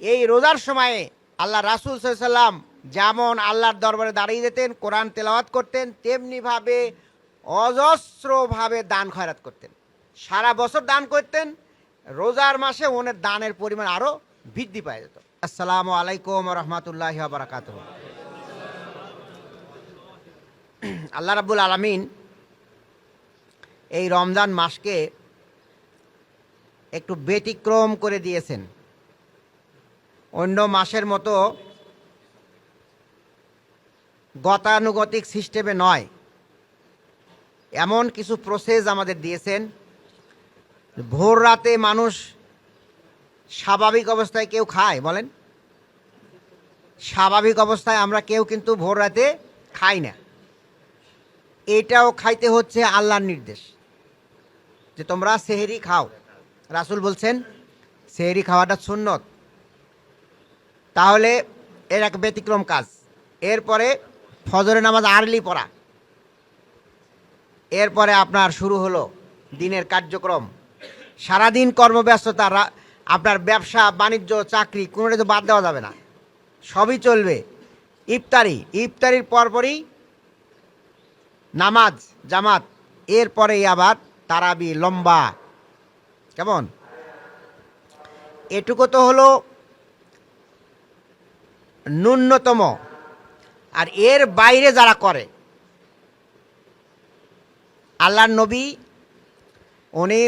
এই রোজার সময়ে আল্লাহ রাসুল সাল্লাম যেমন আল্লাহর দরবারে দাঁড়িয়ে যেতেন, কোরআন তেলাওয়াত করতেন তেমনিভাবে অজস্রভাবে দান খয়রাত করতেন। সারা বছর দান করতেন, রোজার মাসে ওনের দানের পরিমাণ আরও বৃদ্ধি পাওয়া যেত। আসসালামু আলাইকুম রহমতুল্লাহ বারাকাত আল্লাহ রাব্বুল আলমিন এই রমজান মাসকে একটু ব্যতিক্রম করে দিয়েছেন। অন্য মাসের মতো গতানুগতিক সিস্টেমে নয়। এমন কিছু প্রসেস আমাদের দিয়েছেন। ভোর রাতে মানুষ স্বাভাবিক অবস্থায় কেউ খায়, বলেন? স্বাভাবিক অবস্থায় আমরা কেউ কিন্তু ভোর রাতে খাই না। এটাও খাইতে হচ্ছে আল্লাহর নির্দেশ। যে তোমরা সেহেরি খাও। রাসুল বলছেন, সেহেরি খাওয়াটা সুন্নত। তাহলে এর এক ব্যতিক্রম কাজ। এরপরে ফজরের নামাজ আর্লি পড়া। এরপরে আপনার শুরু হলো দিনের কার্যক্রম। সারাদিন কর্মব্যস্ততা আপনার ব্যবসা, বাণিজ্য, চাকরি কোনোটা তো বাদ দেওয়া যাবে না। সবই চলবে। ইফতারি, ইফতারির পরপরই নামাজ, জামাত, এরপরেই আবার তারাবি লম্বা। কেমন? এটুকু তো হলো ন্যূনতম। আর এর বাইরে যারা করে, আল্লাহর নবী, উনি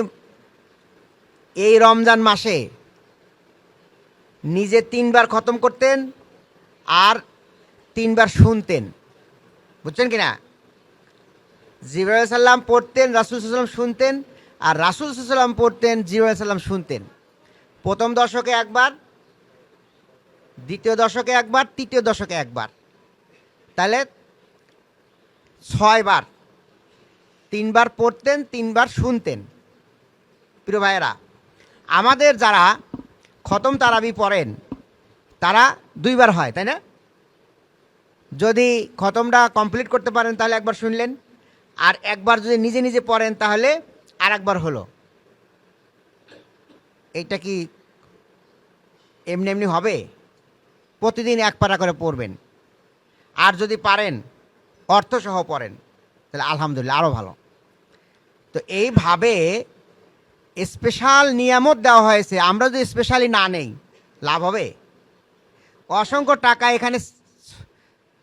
এই রমজান মাসে নিজে তিনবার খতম করতেন আর তিনবার শুনতেন। বুঝছেন কি না জিবরাইল সাল্লাম পড়তেন, রাসুল সাল্লাম শুনতেন, আর রাসুল সাল্লাম পড়তেন, জিবরাইল সাল্লাম শুনতেন। প্রথম দশকে একবার দ্বিতীয় দশকে একবার, তৃতীয় দশকে একবার। তাহলে ছয়বার। তিনবার পড়তেন, তিনবার শুনতেন। প্রিয় ভাইয়েরা, আমাদের যারা খতম তারাবি পড়েন, তারা দুইবার হয়, তাই না? যদি খতমটা কমপ্লিট করতে পারেন, তাহলে একবার শুনলেন। আর একবার যদি নিজে নিজে পড়েন, তাহলে আর একবার হলো। এইটা কি এমনি এমনি হবে? প্রতিদিন এক পারা করে পড়বেন। আর যদি পারেন, অর্থসহ পড়েন, তাহলে আলহামদুলিল্লাহ আরও ভালো। তো এইভাবে স্পেশাল নিয়ামত দেওয়া হয়েছে। আমরা যদি স্পেশালি না নেই, লাভ হবে? অসংখ্য টাকা এখানে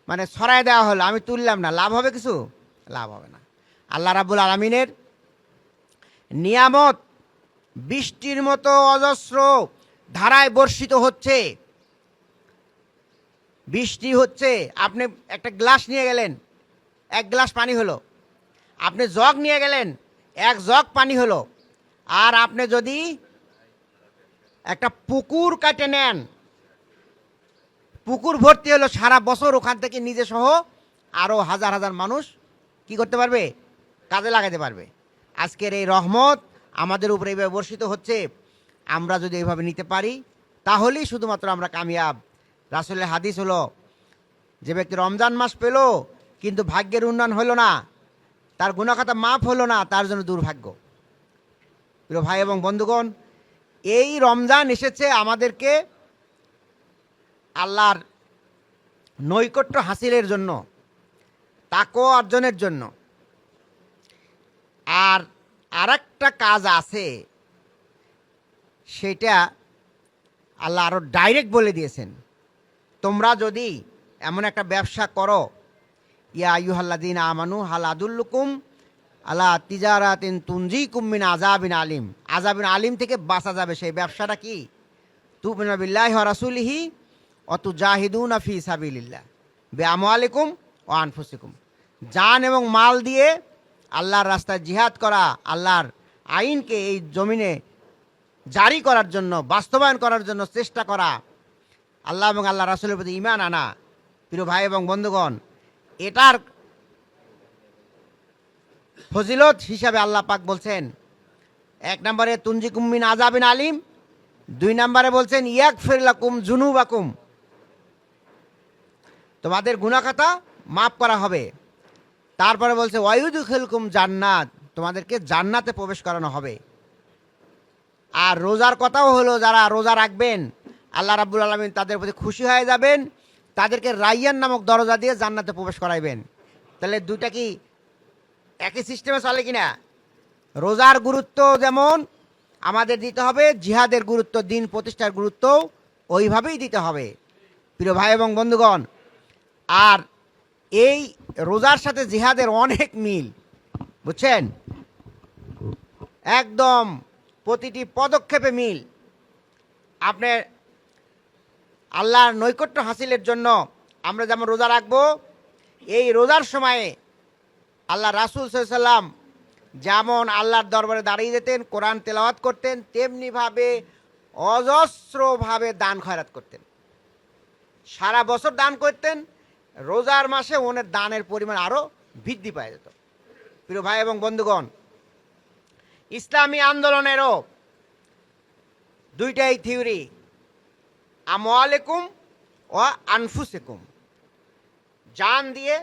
মানে ছড়ায় দেওয়া হলো, আমি তুললাম না। লাভ হবে কিছু? লাভ হবে না। আল্লাহ রাবুল আলমিনের নিয়ামত বৃষ্টির মতো অজস্র ধারায় বর্ষিত হচ্ছে। বৃষ্টি হচ্ছে, আপনি একটা গ্লাস নিয়ে গেলেন। এক গ্লাস পানি হলো। আপনি জগ নিয়ে গেলেন, এক জগ পানি হলো। আর আপনি যদি একটা পুকুর কাটে নেন, পুকুর ভর্তি হলো সারা বছর ওখান থেকে নিজে সহ আরও হাজার হাজার মানুষ কি করতে পারবে? কাজে লাগাতে পারবে। আজকের এই রহমত আমাদের উপরে এইভাবে বর্ষিত হচ্ছে, আমরা যদি এইভাবে নিতে পারি, তাহলেই শুধুমাত্র আমরা কামিয়াব। রাসুলের হাদিস হলো, যে ব্যক্তি রমজান মাস পেল, কিন্তু ভাগ্যের উন্নয়ন হলো না, তার গুণাখাতা মাফ হলো না, তার জন্য দুর্ভাগ্য। প্রিয় ভাই এবং বন্ধুগণ, এই রমজান এসেছে আমাদেরকে আল্লাহর নৈকট্য হাসিলের জন্য তাকো অর্জনের জন্য। আর আরেকটা কাজ আছে, সেটা আল্লাহ আরও ডাইরেক্ট বলে দিয়েছেন। তোমরা যদি এমন একটা ব্যবসা করো, ইয়া আয়ুহাল্লাদিন আমানু, হাল আদুল্লুকুম আল্লাহ তিজারাতিন তুঞ্জি কুম্মিন আজাবিন আলিম। আজাবিন আলিম থেকে বাঁচা যাবে। সেই ব্যবসাটা কি? তুবিল্লাহ রাসুলিহি অতু জাহিদুন আফি সাবিল্লাহ বে আলিকুম ও আনফুসিকুম। জান এবং মাল দিয়ে আল্লাহর রাস্তায় জিহাদ করা, আল্লাহর আইনকে এই জমিনে জারি করার জন্য, বাস্তবায়ন করার জন্য চেষ্টা করা আল্লাহ এবং আল্লাহ রাসুলের প্রতি ইমান আনা। প্রিয় ভাই এবং বন্ধুগণ, এটার ফজিলত হিসাবে আল্লাহ পাক বলছেন, এক নম্বরে তুঞ্জি কুম্মিন আজাবিন আলিম, দুই নম্বরে বলছেন ইয়াক ফিরলাকুম জুনুবাকুম তোমাদের গুণাখাতা মাফ করা হবে। তারপরে বলছে ওয়ুদু খেলকুম জান্নাত, তোমাদেরকে জান্নাতে প্রবেশ করানো হবে। আর রোজার কথাও হলো, যারা রোজা রাখবেন আল্লাহ রাব্বুল আলমিন তাদের প্রতি খুশি হয়ে যাবেন। তাদেরকে রাইয়ান নামক দরজা দিয়ে জান্নাতে প্রবেশ করাইবেন। তাহলে দুটা কি একই সিস্টেমে চলে কিনা? রোজার গুরুত্ব যেমন আমাদের দিতে হবে, জিহাদের গুরুত্ব, দিন প্রতিষ্ঠার গুরুত্ব ওইভাবেই দিতে হবে। প্রিয় ভাই এবং বন্ধুগণ, আর এই রোজার সাথে জিহাদের অনেক মিল, বুঝছেন? একদম প্রতিটি পদক্ষেপে মিল। আপনার আল্লাহর নৈকট্য হাসিলের জন্য আমরা যেমন রোজা রাখব, এই রোজার সময়ে আল্লাহ রাসুল সাল্লাম যেমন আল্লাহর দরবারে দাঁড়িয়ে যেতেন, কোরআন তেলাওয়াত করতেন, তেমনিভাবে অজস্রভাবে দান খয়রাত করতেন। সারা বছর দান করতেন, রোজার মাসে ওনের দানের পরিমাণ আরও বৃদ্ধি পাওয়া যেত। প্রিয় ভাই এবং বন্ধুগণ, ইসলামী আন্দোলনেরও দুইটাই থিওরি আমলেকুম ও আনফুসেকুম জান দিয়ে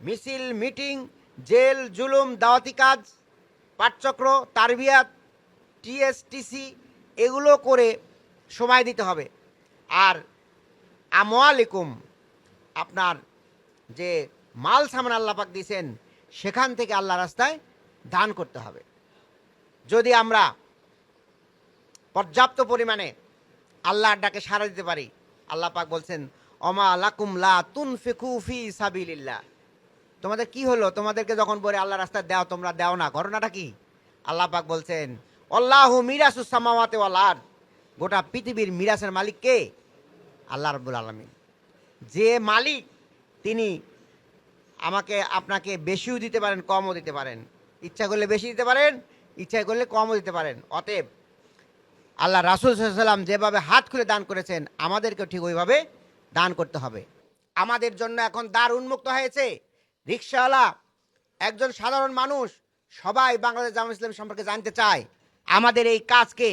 মিছিল মিটিং জেল জুলুম দাওয়াতি কাজ পাঠচক্র তারবিয়াত টিএসটিসি এগুলো করে সময় দিতে হবে। আর আমওয়ালিকুম আপনার যে মাল সামান আল্লাপাক দিয়েছেন, সেখান থেকে আল্লাহ রাস্তায় দান করতে হবে। যদি আমরা পর্যাপ্ত পরিমাণে আল্লাহর ডাকে সাড়া দিতে পারি। আল্লাহ পাক বলছেন, অমা লাকুম লা তুনফিকু ফি সাবিলিল্লাহ। তোমাদের কি হলো? তোমাদেরকে যখন বলে আল্লাহ রাস্তায় দাও, তোমরা দাও না। ঘটনাটা কি? আল্লাহ পাক বলছেন আল্লাহু মিরাসুস সামাওয়াতি ওয়াল গোটা পৃথিবীর মিরাসের মালিক কে? আল্লাহ রাব্বুল আলামিন। যে মালিক, তিনি আমাকে, আপনাকে বেশিও দিতে পারেন, কমও দিতে পারেন। ইচ্ছা করলে বেশি দিতে পারেন, ইচ্ছা করলে কমও দিতে পারেন। অতএব আল্লাহ রাসুল সাল্লাম যেভাবে হাত খুলে দান করেছেন, আমাদেরকেও ঠিক ওইভাবে দান করতে হবে। আমাদের জন্য এখন দ্বার উন্মুক্ত হয়েছে। রিক্সাওয়ালা, একজন সাধারণ মানুষ, সবাই বাংলাদেশ জামা ইসলাম সম্পর্কে জানতে চায়, আমাদের এই কাজকে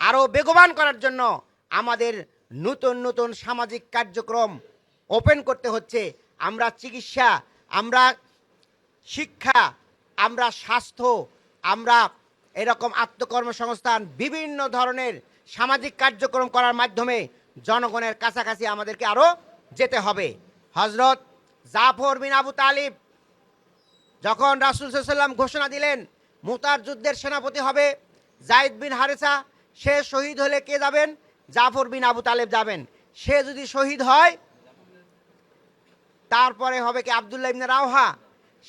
আরও বেগবান করার জন্য আমাদের নতুন নতুন সামাজিক কার্যক্রম ওপেন করতে হচ্ছে। আমরা চিকিৎসা, আমরা শিক্ষা, আমরা স্বাস্থ্য, আমরা এরকম আত্মকর্মসংস্থান, বিভিন্ন ধরনের সামাজিক কার্যক্রম করার মাধ্যমে জনগণের কাছাকাছি আমাদেরকে আরও যেতে হবে। হজরত জাফর বিন আবু তালিব যখন রাসুল সাল্লাম ঘোষণা দিলেন, মুতার যুদ্ধের সেনাপতি হবে, জাইদ বিন হারেসা, সে শহীদ হলে কে যাবেন? জাফর বিন আবু তালেব যাবেন। সে যদি শহীদ হয়, তারপরে হবে কি আবদুল্লাহ ইবনে রাওহা।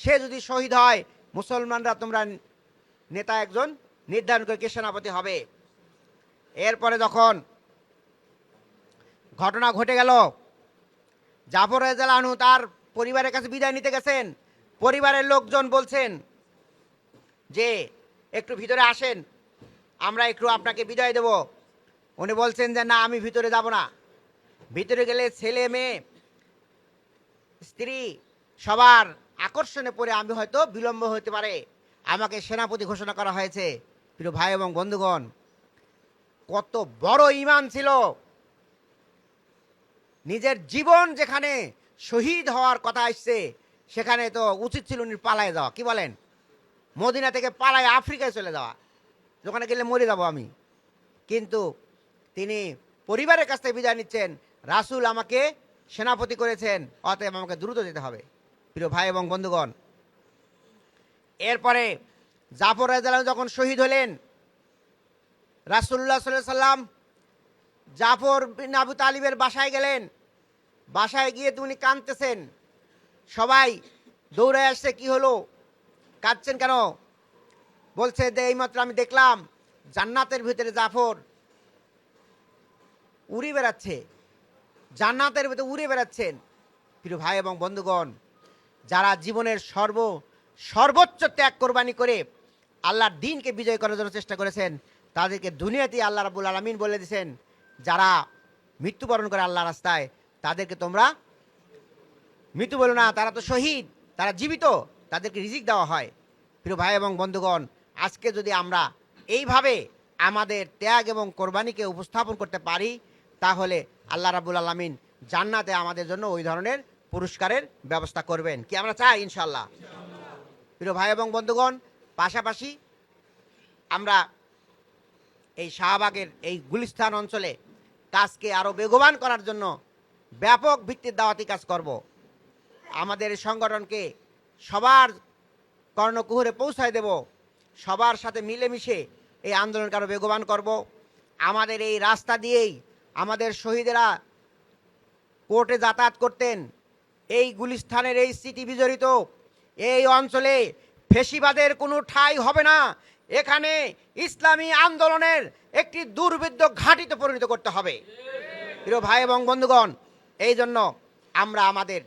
সে যদি শহীদ হয়, মুসলমানরা তোমরা নেতা একজন নির্ধারণ করে কে সেনাপতি হবে। এরপরে যখন ঘটনা ঘটে গেল, জাফর আনহু তার পরিবারের কাছে বিদায় নিতে গেছেন। পরিবারের লোকজন বলছেন যে, একটু ভিতরে আসেন, আমরা একটু আপনাকে বিদায় দেব। উনি বলছেন যে, না, আমি ভিতরে যাব না। ভিতরে গেলে ছেলে মেয়ে, স্ত্রী সবার আকর্ষণে পড়ে আমি হয়তো বিলম্ব হতে পারে। আমাকে সেনাপতি ঘোষণা করা হয়েছে, প্রিয় ভাই এবং বন্ধুগণ, কত বড় ইমান ছিল। নিজের জীবন যেখানে শহীদ হওয়ার কথা আসছে, সেখানে তো উচিত ছিল উনি পালায় যাওয়া। কি বলেন? মদিনা থেকে পালায় আফ্রিকায় চলে যাওয়া। ওখানে গেলে মরে যাব আমি। কিন্তু তিনি পরিবারের কাছ থেকে বিদায় নিচ্ছেন। রাসুল আমাকে সেনাপতি করেছেন, অতএব আমাকে দ্রুত যেতে হবে। প্রিয় ভাই এবং বন্ধুগণ এরপরে জাফর রাজাল যখন শহীদ হলেন রাসুল্লাহ সাল্লাম জাফর বিন আবু তালিবের বাসায় গেলেন। বাসায় গিয়ে তিনি কাঁদতেছেন। সবাই দৌড়ে আসছে, কি হলো? কাঁদছেন কেন? বলছে যে এইমাত্র আমি দেখলাম জান্নাতের ভিতরে জাফর উড়ে বেড়াচ্ছে। জান্নাতের ভিতরে উড়ে বেড়াচ্ছেন। প্রিয় ভাই এবং বন্ধুগণ, যারা জীবনের সর্ব সর্বোচ্চ ত্যাগ কোরবানি করে আল্লাহর দিনকে বিজয় করার জন্য চেষ্টা করেছেন। তাদেরকে দুনিয়াতেই আল্লাহ রাবুল আলমিন বলে দিয়েছেন, যারা মৃত্যুবরণ করে আল্লাহ রাস্তায়, তাদেরকে তোমরা মৃত্যু বলো না, তারা তো শহীদ, তারা জীবিত, তাদেরকে রিজিক দেওয়া হয়। প্রিয় ভাই এবং বন্ধুগণ, আজকে যদি আমরা এইভাবে আমাদের ত্যাগ এবং কোরবানিকে উপস্থাপন করতে পারি, তাহলে আল্লাহ রাবুল আলমিন জান্নাতে আমাদের জন্য ওই ধরনের পুরস্কারের ব্যবস্থা করবেন। কি আমরা চাই ইনশাল্লাহ প্রিয় ভাই এবং বন্ধুগণ, পাশাপাশি আমরা এই শাহবাগের এই গুলিস্তান অঞ্চলে কাজকে আরও বেগবান করার জন্য ব্যাপক ভিত্তির দাওয়াতি কাজ করব। আমাদের সংগঠনকে সবার কর্ণকুহরে পৌঁছায় দেব। সবার সাথে মিলেমিশে এই আন্দোলনকে আরও বেগবান করব। আমাদের এই রাস্তা দিয়েই আমাদের শহীদেরা কোর্টে যাতায়াত করতেন। এই গুলিস্থানের এই স্মৃতি বিজড়িত এই অঞ্চলে ফেসিবাদের কোনো ঠাঁই হবে না। এখানে ইসলামী আন্দোলনের একটি দুর্বৃত্ত ঘাঁটিতে পরিণত করতে হবে। প্রিয় ভাই এবং বন্ধুগণ, এই জন্য আমরা আমাদের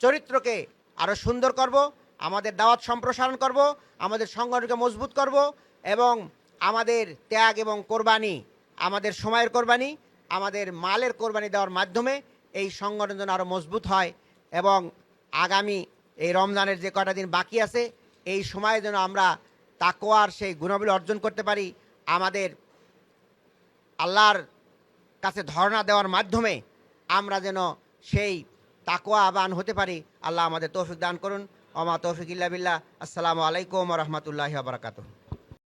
চরিত্রকে আরও সুন্দর করব, আমাদের দাওয়াত সম্প্রসারণ করব, আমাদের সংগঠনকে মজবুত করব এবং আমাদের ত্যাগ এবং কোরবানি, আমাদের সময়ের কোরবানি, আমাদের মালের কোরবানি দেওয়ার মাধ্যমে এই সংগঠন যেন আরও মজবুত হয় এবং আগামী এই রমজানের যে কটা দিন বাকি আছে, এই সময়ে যেন আমরা তাকোয়ার সেই গুণাবলী অর্জন করতে পারি, আমাদের আল্লাহর কাছে ধর্ণা দেওয়ার মাধ্যমে আমরা যেন সেই তাকোয়া আবান হতে পারি। আল্লাহ আমাদের তৌফিক দান করুন। অমা তৌফিক ইল্লা বিল্লাহ। আসসালামু আলাইকুম রহমতুল্লাহ বারাকাতুহ।